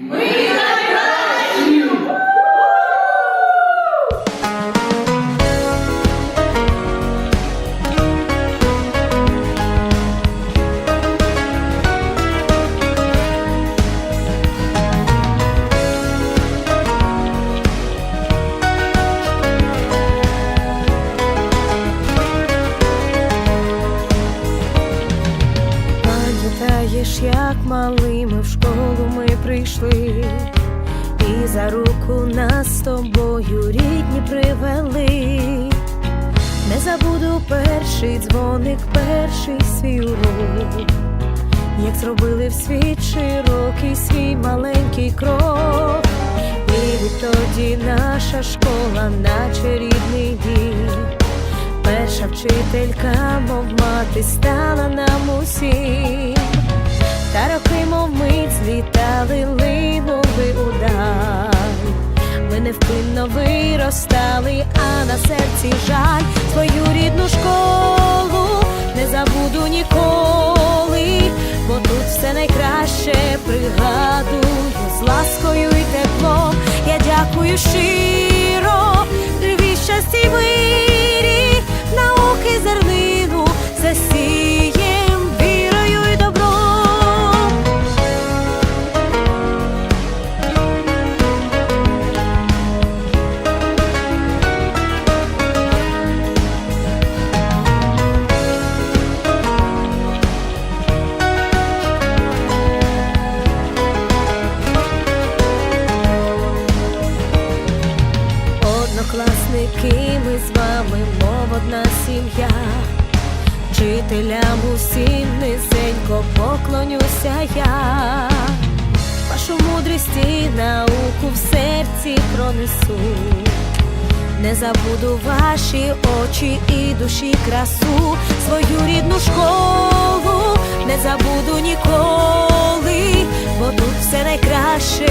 Мы привели. Не забуду перший дзвоник, перший свій урок, як зробили в світ широкий свій маленький крок. І відтоді наша школа, наче рідний дім. Перша вчителька, мов мати, стала нам усім, та роки, мов мить, злітали, линули. Ми невпинно виростали, а на серці жаль свою рідну школу не забуду ніколи, бо тут все найкраще пригадую з ласкою і теплом. Я дякую щиро, живі щасті й Вчителям усім низенько поклонюся я. Вашу мудрість і науку в серці пронесу. Не забуду ваші очі і душі красу, свою рідну школу не забуду ніколи, бо тут все найкраще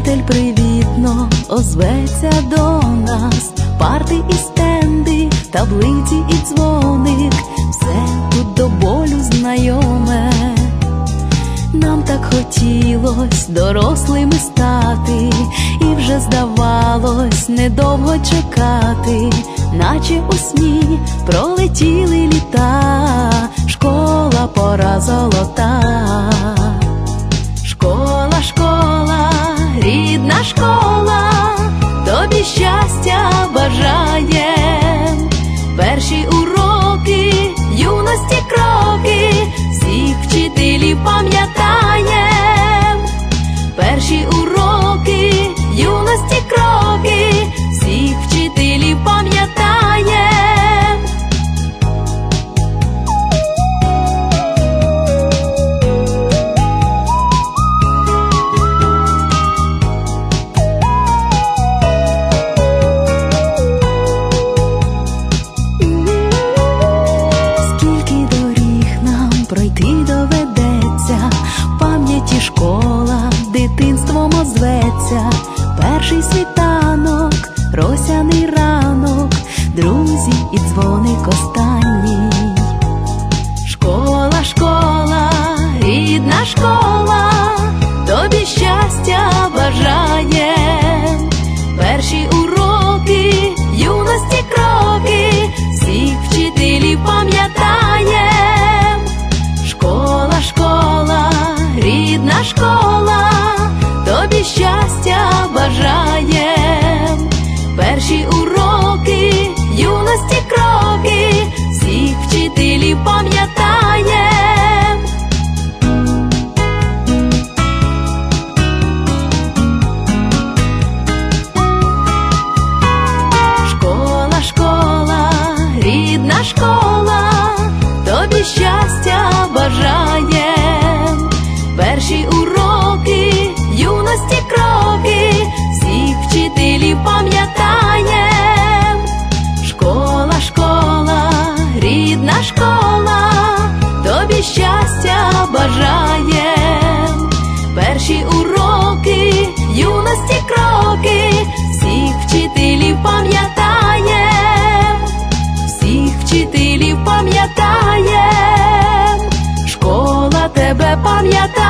вчитель привітно озветься до нас, парти і стенди, таблиці і дзвоник, все тут до болю знайоме. Нам так хотілось дорослими стати, і вже здавалось недовго чекати, наче у сні пролетіли літа, школа пора золота. Школа, тобі щастя бажає. Щастя. Перші уроки, юності кроки, всіх вчителів пам'ятаєм, всіх вчителів пам'ятаєм, школа тебе пам'ятає.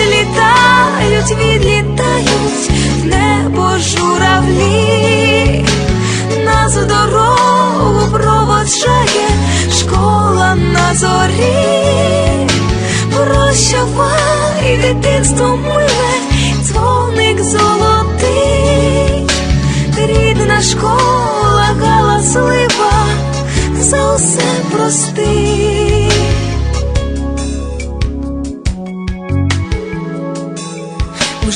Відлітають, відлітають в небо журавлі, нас в проводжає школа на зорі. Прощавай, дитинство миле, дзвоник золотий, рідна школа галаслива, за усе прости.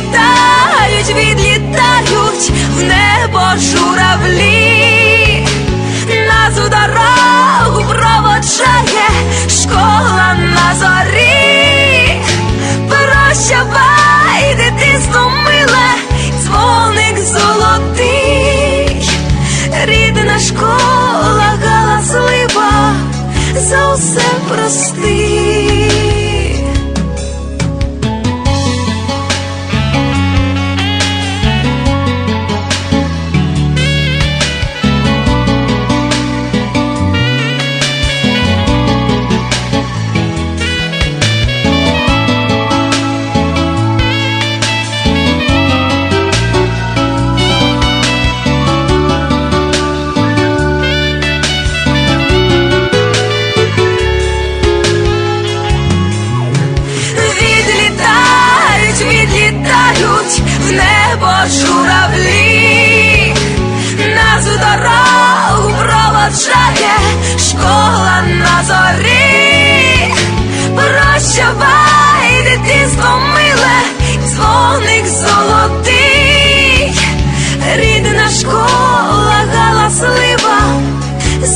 Відлітають, відлітають в небо журавлі, нас у дорогу проводжає школа на зорі. Прощавай, дитинство миле, дзвоник золотий, рідна школа галаслива, за усе прости.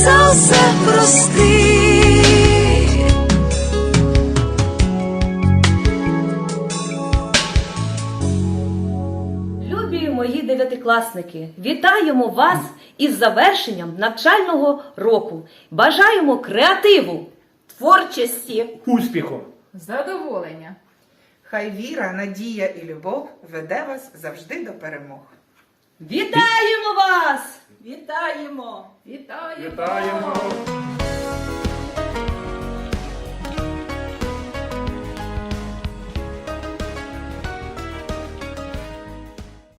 За усе прости. Любі мої дев'ятикласники, вітаємо вас із завершенням навчального року. Бажаємо креативу, творчості, успіху. Задоволення. Хай віра, надія і любов веде вас завжди до перемог. Вітаємо вас! Вітаємо! Вітаємо! Вітаємо!